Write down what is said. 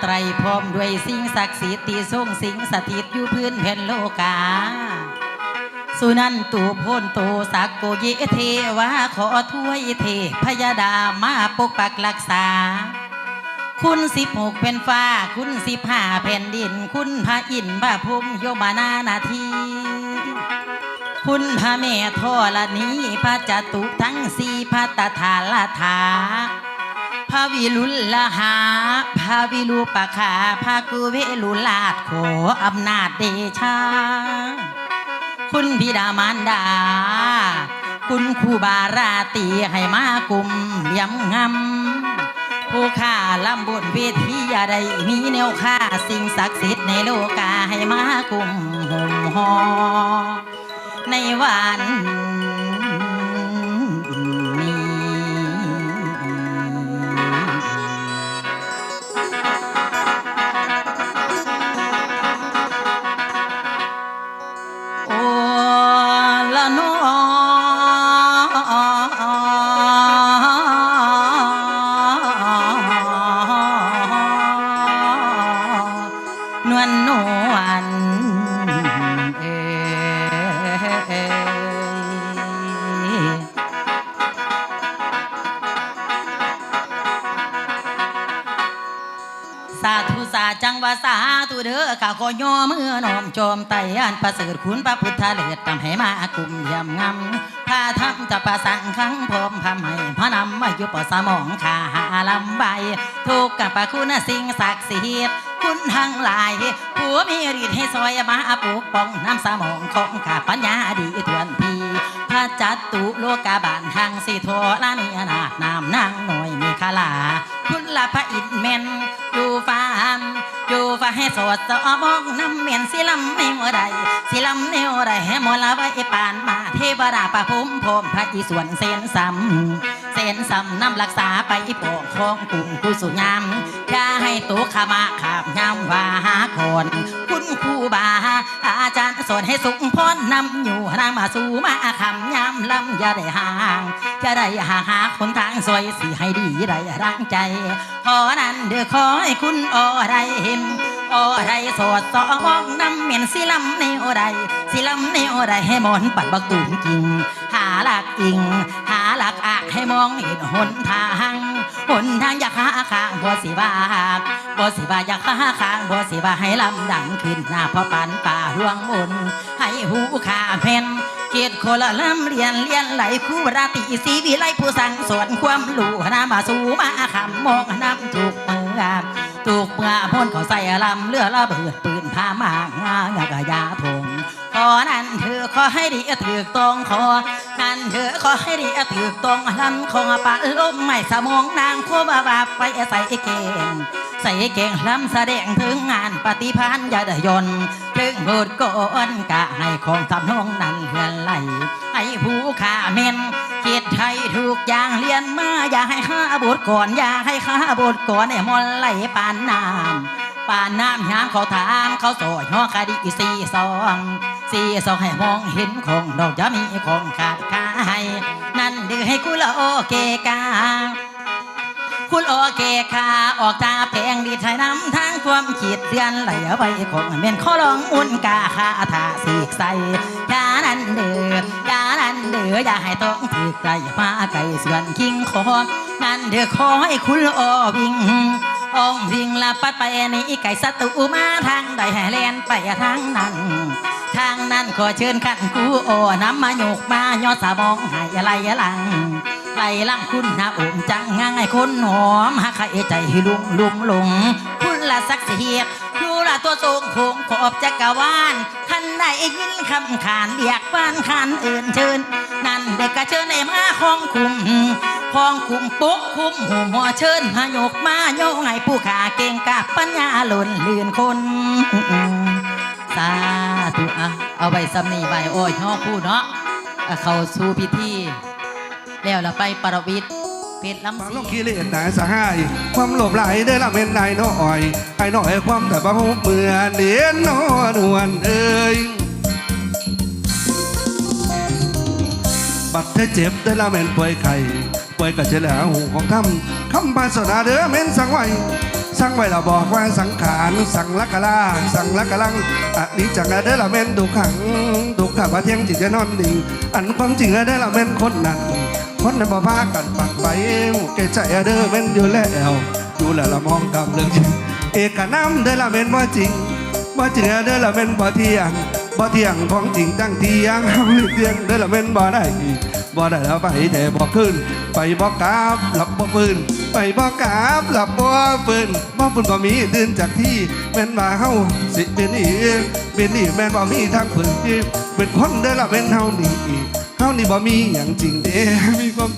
ไตรพร้อมด้วยสิ่งศักดิ์สิทธิ์ที่ทรงสิงสถิตอยู่พื้นแผ่นโลกา สุนันตูโพนโตสักโกเยเทวาขอถ้วยเทพยดามาปกปักรักษา คุณสิบหกเป็นฟ้า คุณสิบห้าแผ่นดิน คุณพระอินทร์พระพรหมโยมานานาทีคุณพระแม่ทอละนี้พระจตุทั้งสี่พระตถาลาถา พระวิรุลหาพระวิรูปคาพระกุเวลุลาดขออำนาจเดชา คุณพิดามารดา คุณครูบาราตีให้มากุมเลี้ยมงำผู้ข้าลำบนเวทีอย่าได้มีแนวค่าสิ่งศักดิ์สิทธิ์ในโลกาให้มากุมห่มหอในวัน สาธุเด้อข้าขอย่อมือน้อมโจมไตอันประเสริฐคุณพระพุทธเลิศทำให้มากลุ่มเยี่ยมงำพาทำจะประสังขังพรมพระให้พระนำมาอยู่ปอสมองขาหาลำใบทุกกับประคุณสิ่งศักดิ์สิทธิ์คุณทั้งหลายผู้มีฤทธิ์ให้ซอยมาปลูกป้องน้ำสมองของข้าปัญญาดีทวนทีพระจัตุโลกาบาลทางสิโทลานีนาถนามนางหน่อยมีคาลาคุณ ละพระอินทร์แม่นอยู่ฟ้ามอยู่ฟ้าให้สดสอมองน้ำเมียนสิลำในหัวใดสิลำในหัวใดให้มละไว้ปานมาเทวราประภูมิพรมพระอิศวรเสนซ้ำเสนซ้ำน้ำรักษาไปปกครองกลุ่มกุสุยาม ให้ตัวขมาขาบยามว่าหาคน คุณครูบา อาจารย์สอนให้สุขพรนำอยู่นางมาสู่มาคำยามลำอย่าได้ห่างจะได้หาหาคนทางสวยสิให้ดีได้ร่างใจ ขอนั้นเดือขอให้คุณอไรเห็นอไรสดสองน้ำเหม็นสิลำในโอไรสิลำในโอไรให้มอนปัดบักตุ่มกิง หาหลักอิง หาหลักอะให้มองเห็นหนทาง นทางอยากหาข้างบ่สิว่าบ่สิว่าอยากหาข้างบ่สิว่าให้ลำดังขึ้นหน้าพ่อปันป่าห่วงมนให้หูขาแผ่นเกียรติคนละลำเรียนเรียนไหลคู่ราตีสีวิไลผู้สั่งสอนความรู้นามาสู่มาคำมองน้ำถูกเมืองถูกเมื่อพ้นเขาใส่ลำเรือระเบิดปืนพามางงางกะยาทงขอนั้นเธอขอให้ดีถือตรงขอ นั้นเธอขอให้ดีถือตรงลำของปะลมไม่สมองนางโคบาบาไปใส่เก่งใส่เก่งลำแสดงถึงงานปฏิพันธ์ยาดยนถึงบทก่อนกะให้ของทำนองนั้นเฮือนไหลให้ผู้ขาเมนคิดไทยทุกอย่างเรียนมาอย่าให้ข้าบทก่อนอย่าให้ข้าบทก่อนไอ้มนไหลปานน้ำปานน้ำยามเขาถามเขาโสอยหัวคดีสี่สอง สี่สองให้มองเห็นของดอกจะมีของขาดขายนั่นดือให้กุละโอเกกาคุณโอเคค่ะออกตาแพงดีไทยน้ำทางความขีดเดือนไหลไปคงเม่นข้อลองอุ่นกาคาถาสีกใสยานันเดือยานันเดืออย่าให้ต้องถือไกลมาไก่ส่วนคิงคอนั่นเดือขอให้คุณโอวิ่งอองวิ่งละปัดไปนี่ไก่ศัตรูมาทางใดให้แลนไปทางนั้น ทางนั้นขอเชิญขันกูโอน้ำมาโยกมายอดสามองให้อะไรหลังไล่ลังคุณนะอุ่มจังง่ายคนหอมหาใครใจลุงลุงลงคุณละสักเสียบคูละตัวทรงคงขอบจักรวาลท่านได้ยินคำขานเรียกบ้านขานอื่นเชิญ นั่นเด็กก็เชิญในมาคองคุมคองคุมปุ๊กคุมหูหัวเชิญพายกมาโยงให้ผู้ขาเก่งกับปัญญาหล่นเลื่อนคนสา ธุอะเอาไว้สำนีใบโอ้ยน้องพูดเนาะอะเขาสู่พิธี แล้วเราไปปรวิทย์เพชรฟัลำงซีลูกขี้เล่นายสหาย ความโลภไหลได้ละเป็นนายน้อยไอ้น้อยความแต่บ้าเมื่อเดียนนอนวนเอ้ยบัดเธอเจ็บได้ละเม่นป่วยไข้ป่วยก็จแล้วหูของทำคำภาษาเด้อเม่นสังไว สั่งไว้เราบอกว่าสังขารสั่งลักกะลาสั่งลักกะลังอันนี้จังนะเด้อละแม่นดุขังดุขับว่าเที่ยงจิตจะนอนดิ่งอันความจริงอะเด้อละแม่นคนนั้นคนนั้นบ่พากันปักไปแกใจอะเด้อแม่นอยู่แล้วอยู่แล้วละมองกำเรื่องเอกน้ำเด้อละแม่นบ่าจริงบ่จริงอะเด้อละแม่นบ่เที่ยงบ่เที่ยงของจริงตั้งเที่ยงเฮาเที่ยงเด้อละแม่นบ่ได้บ่ได้แล้วไปแต่บ่ขึ้นไปบ่กราบหลับบ่ปืน ไปบ่กราบหลับบ่ฝืนบ่ฝืนก็มีตื่นจากที่แม่นว่าเฮาสิเป็นอีเป็นอีแม่นบ่มีทางฝืนที่เป็นคนเด้อละแม่นเฮานี่เฮานี่บ่มีอย่างจริงเด้มีความ